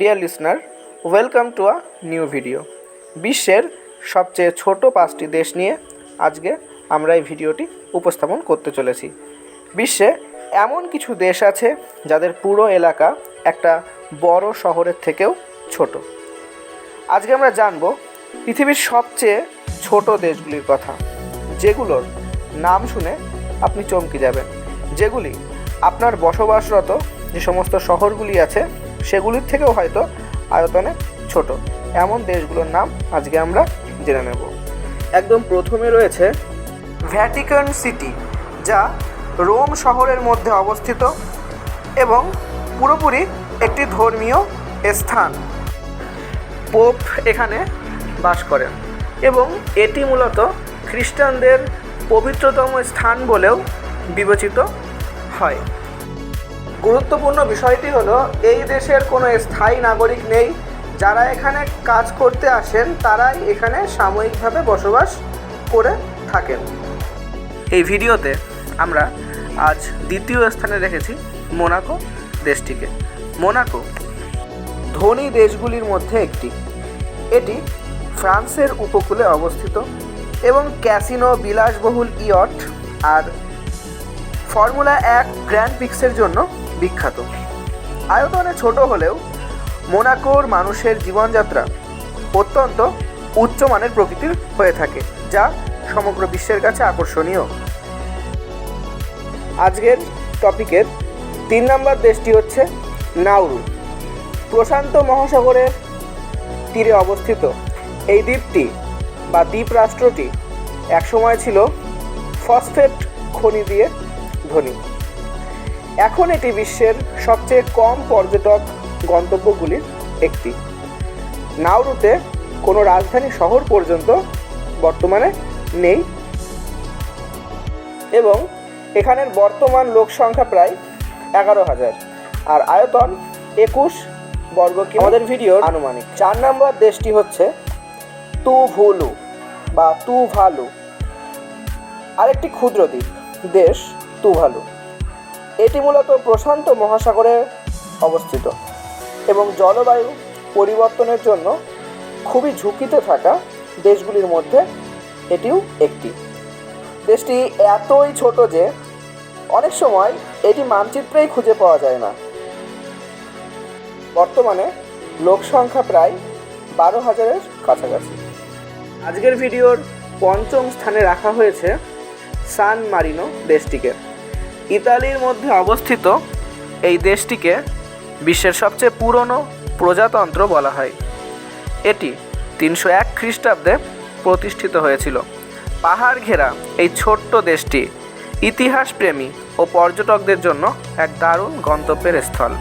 Dear listener welcome to a new video বিশ্বের সবচেয়ে ছোট পাঁচটি দেশ নিয়ে আজকে আমরা এই ভিডিওটি উপস্থাপন করতে চলেছি। বিশ্বে এমন কিছু দেশ আছে যাদের পুরো এলাকা একটা বড় শহরের থেকেও ছোট। আজকে আমরা জানব পৃথিবীর সবচেয়ে ছোট দেশগুলির কথা, যেগুলোর নাম শুনে আপনি চমকে যাবেন। যেগুলি আপনার বসবাসরত যে সমস্ত শহরগুলি আছে সেগুলির থেকেও হয়তো আয়তনে ছোট। এমন দেশগুলোর নাম আজকে আমরা জেনে নেব। একদম প্রথমে রয়েছে ভ্যাটিকান সিটি যা রোম শহরের মধ্যে অবস্থিত এবং পুরোপুরি একটি ধর্মীয় স্থান। পোপ এখানে বাস করেন এবং এটি মূলত খ্রিস্টানদের পবিত্রতম স্থান বলেও বিবেচিত হয়। গুরুত্বপূর্ণ বিষয়টি হলো, এই দেশের কোনো স্থায়ী নাগরিক নেই। যারা এখানে কাজ করতে আসেন, তারাই এখানে সাময়িকভাবে বসবাস করে থাকেন। এই ভিডিওতে আমরা আজ দ্বিতীয় স্থানে রেখেছি মোনাকো দেশটিকে। মোনাকো ধনী দেশগুলির মধ্যে একটি। এটি ফ্রান্সের উপকূলে অবস্থিত এবং ক্যাসিনো বিলাসবহুল ইয়ট আর ফর্মুলা এক গ্র্যান্ড পিক্সের জন্য বিখ্যাত। আয়তনে ছোট হলেও মোনাকোর মানুষের জীবনযাত্রা অত্যন্ত উচ্চমানের প্রকৃতির হয়ে থাকে, যা সমগ্র বিশ্বের কাছে আকর্ষণীয়। আজকের টপিকের তিন নম্বর দেশটি হচ্ছে নাউরু। প্রশান্ত মহাসাগরের তীরে অবস্থিত। এই দ্বীপটি বা দ্বীপ রাষ্ট্রটি একসময় ছিল ফসফেট খনি দিয়ে ধনী। এখন এটি বিশ্বের সবচেয়ে কম পর্যটক গন্তব্যগুলির একটি। নাউরুতে কোনো রাজধানী শহর পর্যন্ত বর্তমানে নেই এবং এখানের বর্তমান লোক সংখ্যা প্রায় এগারো হাজার। আর আয়তন একুশ বর্গ কি আমাদের ভিডিওর আনুমানিক। চার নম্বর দেশটি হচ্ছে তুভুলু বা তুভালু। আরেকটি ক্ষুদ্র দ্বীপ দেশ তুভালু। এটি মূলত প্রশান্ত মহাসাগরে অবস্থিত এবং জলবায়ু পরিবর্তনের জন্য খুবই ঝুঁকিতে থাকা দেশগুলির মধ্যে এটিও একটি। দেশটি এতই ছোট যে অনেক সময় এটি মানচিত্রেই খুঁজে পাওয়া যায় না। বর্তমানে লোক সংখ্যা প্রায় বারো হাজারের কাছাকাছি। আজকের ভিডিওর পঞ্চম স্থানে রাখা হয়েছে সান মারিনো দেশটিকে। ইতালির মধ্যে অবস্থিত এই দেশটিকে বিশ্বের সবচেয়ে পুরনো প্রজাতন্ত্র বলা হয়। এটি তিনশো এক খ্রিস্টাব্দে প্রতিষ্ঠিত হয়েছিল। পাহাড় ঘেরা এই ছোট্ট দেশটি ইতিহাসপ্রেমী ও পর্যটকদের জন্য এক দারুণ গন্তব্যের স্থল।